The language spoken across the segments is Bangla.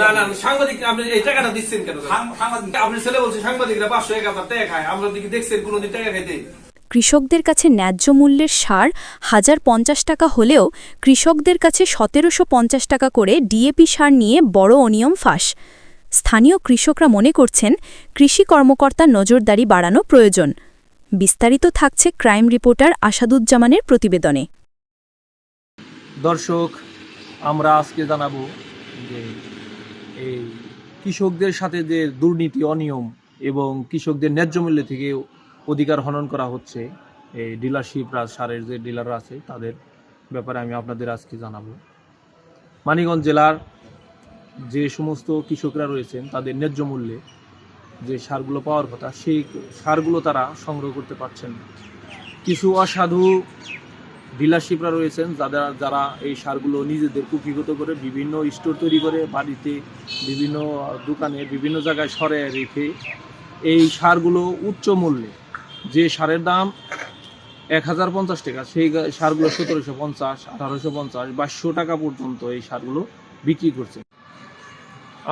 না না সাংবাদিক আপনি এই টাকাটা দিচ্ছেন কেন? সাংবাদিক। আপনি ছেলে বলছে সাংবাদিকরা পাঁচশো এক হাজার টাকা খায়। আমরা দিকে দেখছেন কোনোদিন টাকা খাইতে কৃষকদের কাছে ন্যায্য মূল্যের সার হাজার পঞ্চাশ টাকা হলেও কৃষকদের কাছে সতেরোশো পঞ্চাশ টাকা করে ডিএপি সার নিয়ে বড় অনিয়ম ফাঁস। স্থানীয় কৃষকরা মনে করছেন কৃষি কর্মকর্তার নজরদারি বাড়ানো প্রয়োজন। বিস্তারিত থাকছে ক্রাইম রিপোর্টার আসাদুজ্জামানের প্রতিবেদনে। দর্শক আমরা আজকে জানাব যে এই কৃষকদের সাথে যে দুর্নীতি, অনিয়ম এবং কৃষকদের ন্যায্য মূল্য থেকে অধিকার হনন করা হচ্ছে, এই ডিলারশিপরা সারের যে ডিলাররা আছে তাদের ব্যাপারে আমি আপনাদের আজকে জানাব। মানিগঞ্জ জেলার যে সমস্ত কৃষকরা রয়েছেন, তাদের ন্যায্য মূল্যে যে সারগুলো পাওয়ার কথা, সেই সারগুলো তারা সংগ্রহ করতে পারছেন কিছু অসাধু ডিলারশিপরা রয়েছেন, যারা যারা এই সারগুলো নিজেদের কুকিগত করে বিভিন্ন স্টোর তৈরি করে বাড়িতে, বিভিন্ন দোকানে, বিভিন্ন জায়গায় সরে রেখে এই সারগুলো উচ্চ মূল্যে। যে সারের দাম এক হাজার পঞ্চাশ টাকা, সেই সারগুলো সতেরোশো পঞ্চাশ, আঠারোশো পঞ্চাশ, বাইশশো টাকা পর্যন্ত এই সারগুলো বিক্রি করছে।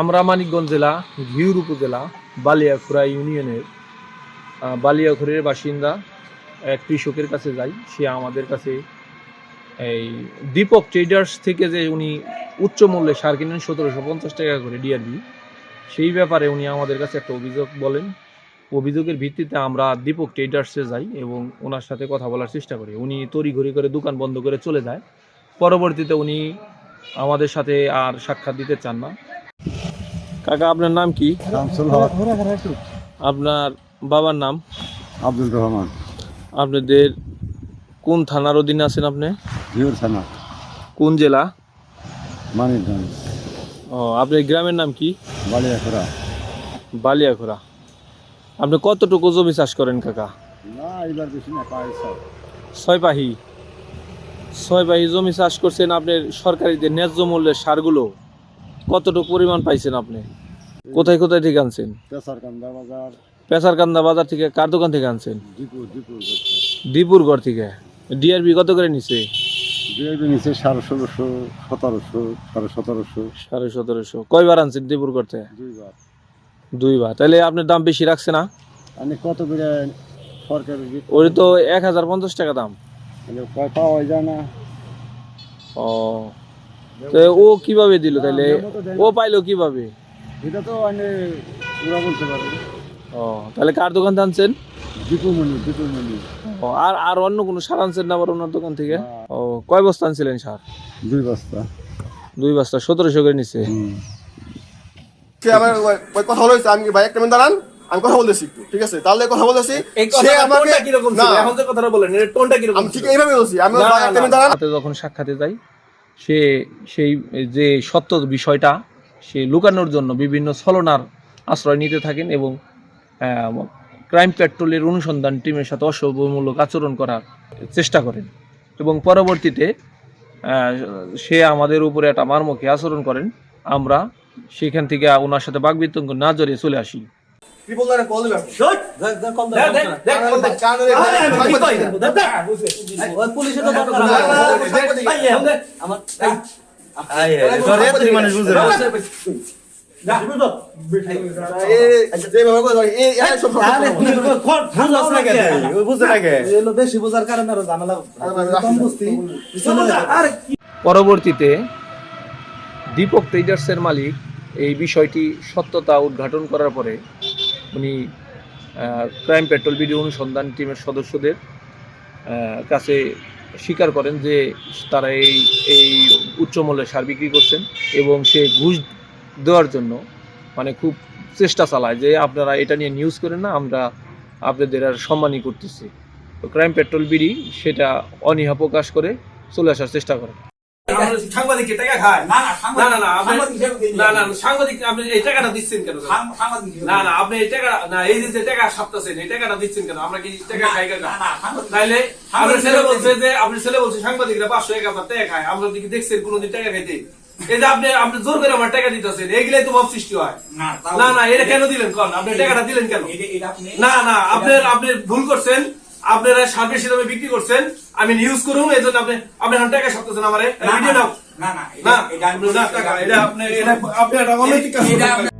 আমরা মানিকগঞ্জ জেলা, ঘিউর উপজেলা, বালিয়াখুড়া ইউনিয়নের বালিয়াখুরের বাসিন্দা, এক কৃষকের কাছে যাই, সে আমাদের কাছে এই দীপক ট্রেডার্স থেকে যে উনি উচ্চ মূল্যে সার কিনেন সতেরোশো পঞ্চাশ টাকা করে ডিআরবি সেই ব্যাপারে উনি আমাদের কাছে একটা অভিযোগ বলেন। অভিযোগের ভিত্তিতে আমরা দীপক ট্রেডার্সে যাই এবং ওনার সাথে কথা বলার চেষ্টা করি। উনি তড়িঘড়ি করে দোকান বন্ধ করে চলে যায়। পরবর্তীতে উনি আমাদের সাথে আর সাক্ষাৎ দিতে চান না। কাকা আপনার নাম কি? আপনার বাবার নাম? আব্দুল রহমান। আপনাদের কোন থানার অধীনে আছেন আপনি? ভিউর থানা কোন জেলা? মানিকগঞ্জ ও আপনার গ্রামের নাম কি? বালিয়াখরা বালিয়াখোরা আপনি কতটুকু জমি চাষ করেন কাকা? না এবার বেশি না পাইছে ছয়। পাহি। ছয় পাহি জমি চাষ করছেন আপনার সরকারি যে ন্যায্য মূল্যের সারগুলো। কতটুকু পরিমাণ পাইছেন আপনি? কোথায় কোথায় থেকে আনছেন? পেশার কান্দা বাজার। পেশারকান্দা বাজার থেকে কার দোকান থেকে আনছেন? দীপুর ডিপুরগড় থেকে। ডিআরবি কত করে নিছে? দুই নিচে সাড়ে ষোলোশো সতেরোশো সাড়ে সতেরোশো। সাড়ে সতেরোশো। কয়বার আনছেন ডিপুরগড় থেকে দুইবার। দুইবার। তাহলে আপনার দাম বেশি রাখছে না? আমি কত করে সরকারের বিক্রি ওই তো এক হাজার পঞ্চাশ টাকা দাম। কয় পাওয়া যায় না ও। তো ও কীভাবে দিল তাহলে ও পাইলো কীভাবে? এটা তো ওরা বলতে পারে। ও তাহলে কার দোকান আনছেন? দীপুমণি দীপুমণি ও আর আর অন্য কোনো সার আনছেন না আবার ওনার দোকান থেকে? ও কয় বস্তা আনছিলেন সার? দুই বস্তা। দুই বস্তা সতেরোশো করে নিছে। হুম। সে আমার ওই- ওই কথা বলেছে? আমি ভাই একটা মিনিট দাঁড়ান আমি কথা বলতেছি একটু ঠিক আছে? তাহলে কথা বলতেছি সে আমাকে কীরকম ছিল? এখন যে কথাটা বলেন এর টোনটা কীরকম আমি ঠিক এইভাবে বলছি। আমি ভাই একটা মিনিট দাঁড়ান। সাথে যখন সাক্ষাতে যাই সে সেই যে সত্য বিষয়টা সে লুকানোর জন্য বিভিন্ন ছলনার আশ্রয় নিতে থাকেন এবং ক্রাইম পেট্রোলের অনুসন্ধান টিমের সাথে অসভ্যমূলক আচরণ করার চেষ্টা করেন এবং পরবর্তীতে সে আমাদের উপরে একটা মারমুখী আচরণ করেন আমরা সেখান থেকে ওনার সাথে বাগবিতঙ্গ না জড়িয়ে চলে আসি পুলিশের পরবর্তীতে দীপক ট্রেডার্সের মালিক এই বিষয়টি সত্যতা উদ্ঘাটন করার পরে উনি ক্রাইম পেট্রোল বিডি অনুসন্ধান টিমের সদস্যদের আহ, কাছে স্বীকার করেন যে তারা এই এই উচ্চমূল্যে সার বিক্রি করছেন এবং সে ঘুষ দেওয়ার জন্য মানে খুব চেষ্টা চালায় যে আপনারা এটা নিয়ে নিউজ করেন না, আমরা আপনাদের আর সম্মানই করতেছি। তো ক্রাইম পেট্রোল বিডি, সেটা অনীহা প্রকাশ করে চলে আসার চেষ্টা করে সাংবাদিককে টাকা খায় না না না না না আপনি সাংবাদিক হিসেবে দিন। না না না, সাংবাদিক আপনি এই টাকাটা দিচ্ছেন কেন সাং- সাংবাদিক হিসেবে না না আপনি এই টাকা না এই যে টাকা সাপ্তাছেন এই টাকাটা দিচ্ছেন কেন? আমরা কি টাকা খাই কেন? না, না, সাংবাদিক- তাইলে আপনার ছেলে হিসেবে বলছে যে আপনি ছেলে বলছে সাংবাদিকরা পাঁচশো এক হাজার টাকা খায়। আমরা কি দেখছেন কোনোদিন টাকা খাইতে। এই যে আপনি আপনি জোর করে আমার টাকা দিতেছেন এইগুলাই তো ভাব সৃষ্টি হয়। না, না এটা কেন দিলেন? কন আপনি টাকাটা দিলেন কেন? না না আপনি আপনি ভুল করছেন। আপনারা সার বেশি দামে বিক্রি করছেন আমি নিউজ করুন এই জন্য আপনি আপনি হান টাকা সপ্তাহ আমার না, ভিডিও না, না না না এটা এটা এটা আপনি এটা আপনি একটা অনৈতিক কাজ এটা